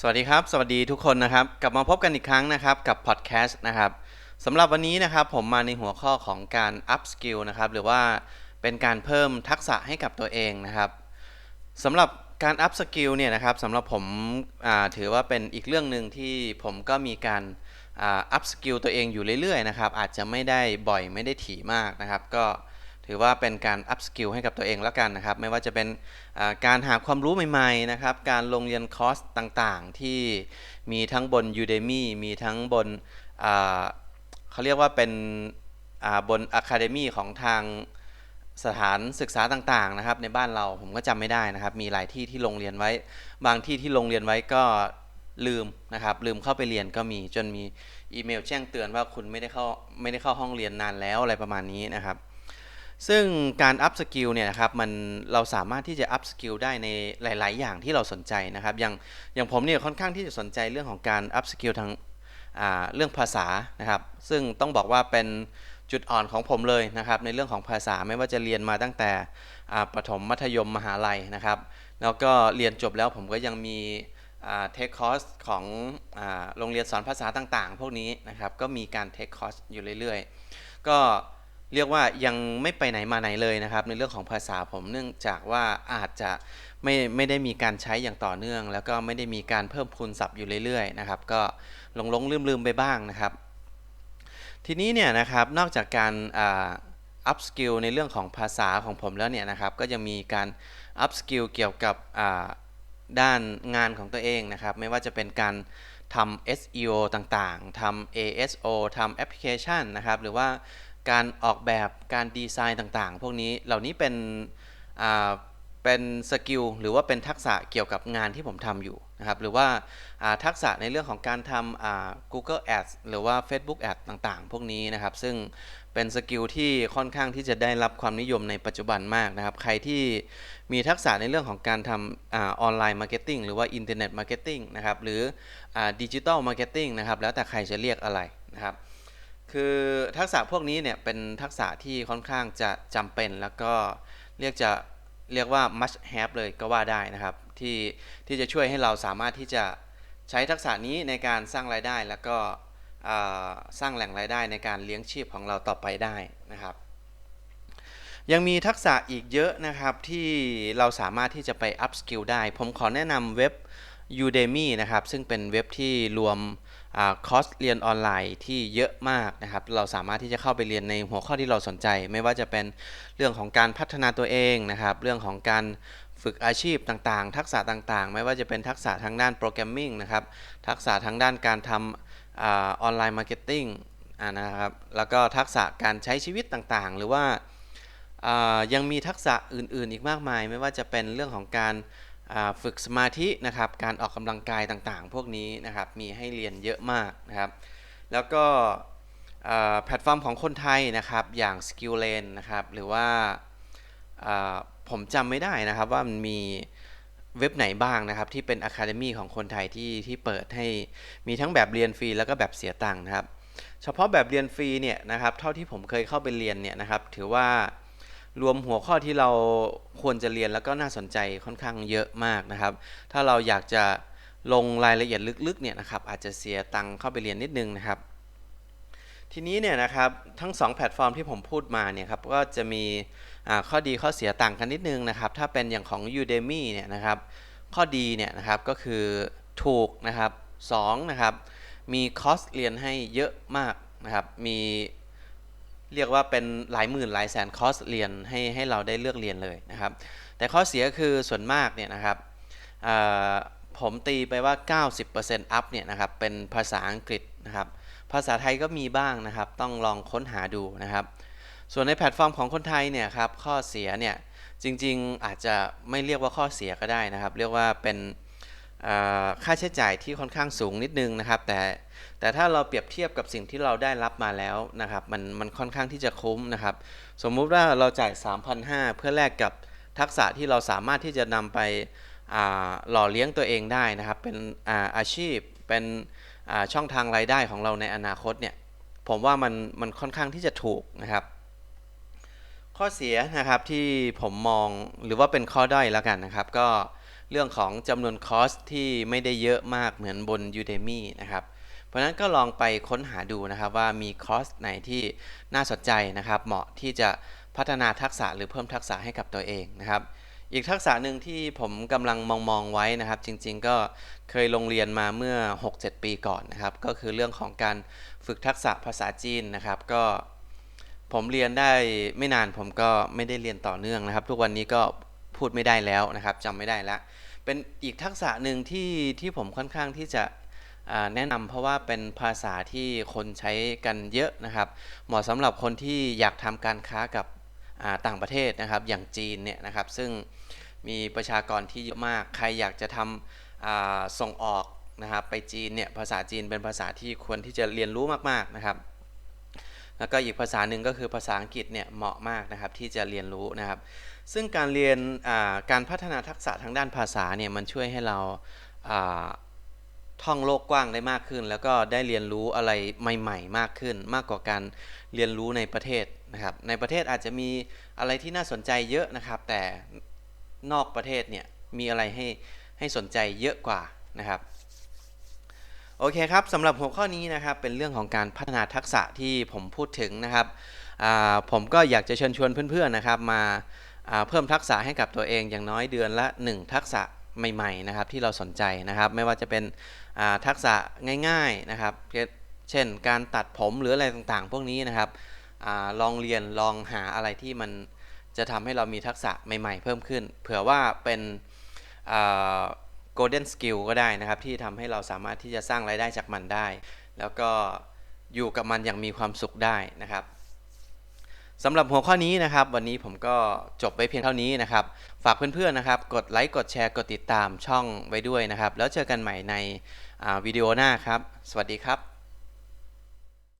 สวัสดีครับ สวัสดีทุกคนนะครับ กลับมาพบกันอีกครั้งนะครับกับพอดแคสต์นะครับสำหรับวันนี้นะครับผมมาในหัวข้อของการ up skill นะครับหรือว่าเป็นการเพิ่มทักษะให้กับตัวเองนะครับสำหรับการ up skill เนี่ยนะครับสำหรับผมถือว่าเป็นอีกเรื่องหนึ่งที่ผมก็มีการ up skill ตัวเองอยู่เรื่อยๆนะครับอาจจะไม่ได้บ่อยไม่ได้ถี่มากนะครับ ก็ ถือว่าเป็นการ up skill ให้กับตัวเองแล้วกันนะครับ ไม่ว่าจะเป็นการหาความรู้ใหม่ๆนะครับ การลงเรียนคอร์สต่างๆ ที่มีทั้งบน Udemy มีทั้งบนเขาเรียกว่าเป็นบน Academy ของทางสถานศึกษาต่างๆนะครับ ในบ้านเราผมก็จำไม่ได้นะครับ มีหลายที่ที่ลงเรียนไว้ บางที่ที่ลงเรียนไว้ก็ลืมนะครับ ลืมเข้าไปเรียนก็มีจนมีอีเมลแจ้งเตือนว่าคุณไม่ได้เข้าไม่ได้เข้าห้องเรียนนานแล้วอะไรประมาณนี้นะครับ ซึ่งการอัพสกิลเนี่ยนะครับมันเราสามารถที่จะอัพสกิลได้ในหลาย ๆ อย่างที่เราสนใจนะครับ อย่างอย่างผมเนี่ยค่อนข้างที่จะสนใจเรื่องของการอัพสกิลทางเรื่องภาษานะครับ ซึ่งต้องบอกว่าเป็นจุดอ่อนของผมเลยนะครับในเรื่องของภาษาไม่ว่าจะเรียนมาตั้งแต่ประถมมัธยมมหาลัยนะครับ แล้วก็เรียนจบแล้วผมก็ยังมีเทคคอร์สของโรงเรียนสอนภาษาต่าง ๆ พวกนี้นะครับก็มีการเทคคอร์สอยู่เรื่อย ๆ ก็ เรียกว่ายังไม่ไปไหนมาไหนเลยนะครับ ในเรื่องของภาษาผมเนื่องจากว่าอาจจะไม่ไม่ได้มีการใช้อย่างต่อเนื่อง แล้วก็ไม่ได้มีการเพิ่มพูนศัพท์อยู่เรื่อยๆนะครับ ก็หลงหลงลืมลืมไปบ้างนะครับ ทีนี้เนี่ยนะครับนอกจากการอัพสกิลในเรื่องของภาษาของผมแล้วเนี่ยนะครับ ก็ยังมีการอัพสกิลเกี่ยวกับด้านงานของตัวเองนะครับ ไม่ว่าจะเป็นการทำ SEO ต่างๆทำ ASO ทำแอปพลิเคชันนะครับ หรือว่า การออกแบบการดีไซน์ต่างๆ พวกนี้เหล่านี้เป็นเป็นสกิลหรือว่าเป็นทักษะเกี่ยวกับงานที่ผมทำอยู่นะครับหรือว่าทักษะในเรื่องของการทำ Google Ads หรือว่า Facebook Ads ต่างๆ พวกนี้นะครับ ซึ่งเป็นสกิลที่ค่อนข้างที่จะได้รับความนิยมในปัจจุบันมากนะครับ ใครที่มีทักษะในเรื่องของการทำออนไลน์มาร์เก็ตติ้งหรือว่าอินเทอร์เน็ตมาร์เก็ตติ้งนะครับหรือดิจิทัลมาร์เก็ตติ้งนะครับแล้วแต่ใครจะเรียกอะไรนะครับ คือทักษะพวกนี้เนี่ยเป็นทักษะที่ค่อนข้างจะจำเป็นแล้วก็เรียกจะเรียกว่า must have เลยก็ว่าได้นะครับ ที่ที่จะช่วยให้เราสามารถที่จะใช้ทักษะนี้ในการสร้างรายได้ แล้วก็สร้างแหล่งรายได้ในการเลี้ยงชีพของเราต่อไปได้นะครับ ยังมีทักษะอีกเยอะนะครับที่เราสามารถที่จะไป up skill ได้ ผมขอแนะนำเว็บ Udemy นะครับ ซึ่งเป็นเว็บที่รวม คอร์สเรียนออนไลน์ที่เยอะมากนะครับ เราสามารถที่จะเข้าไปเรียนในหัวข้อที่เราสนใจ ไม่ว่าจะเป็นเรื่องของการพัฒนาตัวเองนะครับ เรื่องของการฝึกอาชีพต่างๆ ทักษะต่างๆ ไม่ว่าจะเป็นทักษะทางด้านโปรแกรมมิ่งนะครับ ทักษะทางด้านการทำออนไลน์มาร์เก็ตติ้งนะครับ แล้วก็ทักษะการใช้ชีวิตต่างๆ หรือว่ายังมีทักษะอื่นๆ อีกมากมาย ไม่ว่าจะเป็นเรื่องของการ ฝึกสมาธินะครับการออกกำลังกายต่างๆ พวกนี้นะครับมีให้เรียนเยอะมากนะครับ แล้วก็แพลตฟอร์มของคนไทยนะครับอย่าง Skillane นะครับหรือว่าผมจำไม่ได้นะครับว่ามันมีเว็บไหนบ้างนะครับ ที่เป็น Academy ของคนไทยที่ที่เปิดให้มีทั้งแบบเรียนฟรีแล้วก็แบบเสียตังค์นะครับ เฉพาะแบบเรียนฟรีเนี่ยนะครับเท่าที่ผมเคยเข้าไปเรียนเนี่ยนะครับถือว่า รวมหัวข้อที่เราควรจะเรียนแล้วก็น่าสนใจค่อนข้างเยอะมากนะครับ ถ้าเราอยากจะลงรายละเอียดลึกๆเนี่ยนะครับอาจจะเสียตังค์เข้าไปเรียนนิดนึงนะครับ ทีนี้เนี่ยนะครับทั้ง 2 แพลตฟอร์มที่ผมพูดมาเนี่ยครับก็จะมีข้อดีข้อเสียต่างกันนิดนึงนะครับ ถ้าเป็นอย่างของ Udemy เนี่ยนะครับข้อดีเนี่ยนะครับก็คือถูกนะครับ2นะครับมีคอสเรียนให้เยอะมากนะครับมี เรียกว่าเป็นหลายหมื่นหลายแสนคอร์สเรียนให้ให้เราได้เลือกเรียนเลยนะครับ แต่ข้อเสียคือส่วนมากเนี่ยนะครับผมตีไปว่า 90%อัพเนี่ยนะครับเป็นภาษาอังกฤษนะครับ ภาษาไทยก็มีบ้างนะครับ ต้องลองค้นหาดูนะครับ ส่วนในแพลตฟอร์มของคนไทยเนี่ยครับข้อเสียเนี่ยจริงๆอาจจะไม่เรียกว่าข้อเสียก็ได้นะครับ เรียกว่าเป็น ค่าใช้จ่ายที่ค่อนข้างสูงนิดนึงนะครับ แต่แต่ถ้าเราเปรียบเทียบกับสิ่งที่เราได้รับมาแล้วนะครับ มันมันค่อนข้างที่จะคุ้มนะครับ สมมุติว่าเราจ่าย 3,500 เพื่อแลกกับทักษะที่เราสามารถที่จะนำไปหล่อเลี้ยงตัวเองได้นะครับ เป็นอาอาชีพเป็นช่องทางรายได้ของเราในอนาคตเนี่ยผมว่ามันมันค่อนข้างที่จะถูกนะครับ ข้อเสียนะครับที่ผมมองหรือว่าเป็นข้อด้อยแล้วกันนะครับ ก็ เรื่องของจำนวนคอร์สที่ไม่ได้เยอะมากเหมือนบน Udemy นะครับ เพราะนั้นก็ลองไปค้นหาดูนะครับว่ามีคอร์สไหนที่น่าสนใจนะครับ เหมาะที่จะพัฒนาทักษะหรือเพิ่มทักษะให้กับตัวเองนะครับ อีกทักษะหนึ่งที่ผมกำลังมองมองๆไว้นะครับ จริงๆก็เคยลงเรียนมาเมื่อ 6-7 ปีก่อนนะครับ ก็คือเรื่องของการฝึกทักษะภาษาจีนนะครับก็ผมเรียนได้ไม่นานผมก็ไม่ได้เรียนต่อเนื่องนะครับ ทุกวันนี้ก็ พูดไม่ได้แล้วนะครับจำไม่ได้และเป็นอีกทักษะหนึ่งที่ที่ผมค่อนข้างที่จะแนะนำเพราะว่าเป็นภาษาที่คนใช้กันเยอะนะครับ เหมาะสำหรับคนที่อยากทำการค้ากับต่างประเทศนะครับ อย่างจีนเนี่ยนะครับ ซึ่งมีประชากรที่เยอะมาก ใครอยากจะทำส่งออกนะครับ ไปจีนเนี่ยภาษาจีนเป็นภาษาที่ควรที่จะเรียนรู้มากๆนะครับ แล้วก็อีกภาษาหนึ่งก็คือภาษาอังกฤษเนี่ยเหมาะมากนะครับที่จะเรียนรู้นะครับ ซึ่งการเรียนการพัฒนาทักษะทางด้านภาษาเนี่ยมันช่วยให้เราท่องโลกกว้างได้มากขึ้น แล้วก็ได้เรียนรู้อะไรใหม่ ๆ มากขึ้น มากกว่าการเรียนรู้ในประเทศนะครับ ในประเทศอาจจะมีอะไรที่น่าสนใจเยอะนะครับ แต่นอกประเทศเนี่ยมีอะไรให้ให้สนใจเยอะกว่านะครับ โอเคครับสำหรับหัวข้อนี้นะครับเป็นเรื่องของการพัฒนาทักษะที่ผมพูดถึงนะครับผมก็อยากจะเชิญชวนเพื่อนๆนะครับมาเพิ่มทักษะให้กับตัวเองอย่างน้อยเดือนละ 1 ทักษะใหม่ๆนะครับที่เราสนใจนะครับไม่ว่าจะเป็นทักษะง่ายๆนะครับเช่นการตัดผมหรืออะไรต่างๆ พวกนี้นะครับอลองเรียนลองหาอะไรที่มันจะทำให้เรามีทักษะใหม่ๆ เพิ่มขึ้น เผื่อว่าเป็น golden skill ก็ได้นะครับ ที่ทำให้เราสามารถที่จะสร้างรายได้จากมันได้ แล้วก็อยู่กับมันอย่างมีความสุขได้นะครับสำหรับหัวข้อนี้นะครับ วันนี้ผมก็จบไปเพียงเท่านี้นะครับ ฝากเพื่อนๆนะครับ กดไลค์กดแชร์กดติดตามช่องไว้ด้วยนะครับ แล้วเจอกันใหม่ในวิดีโอหน้าครับ สวัสดีครับ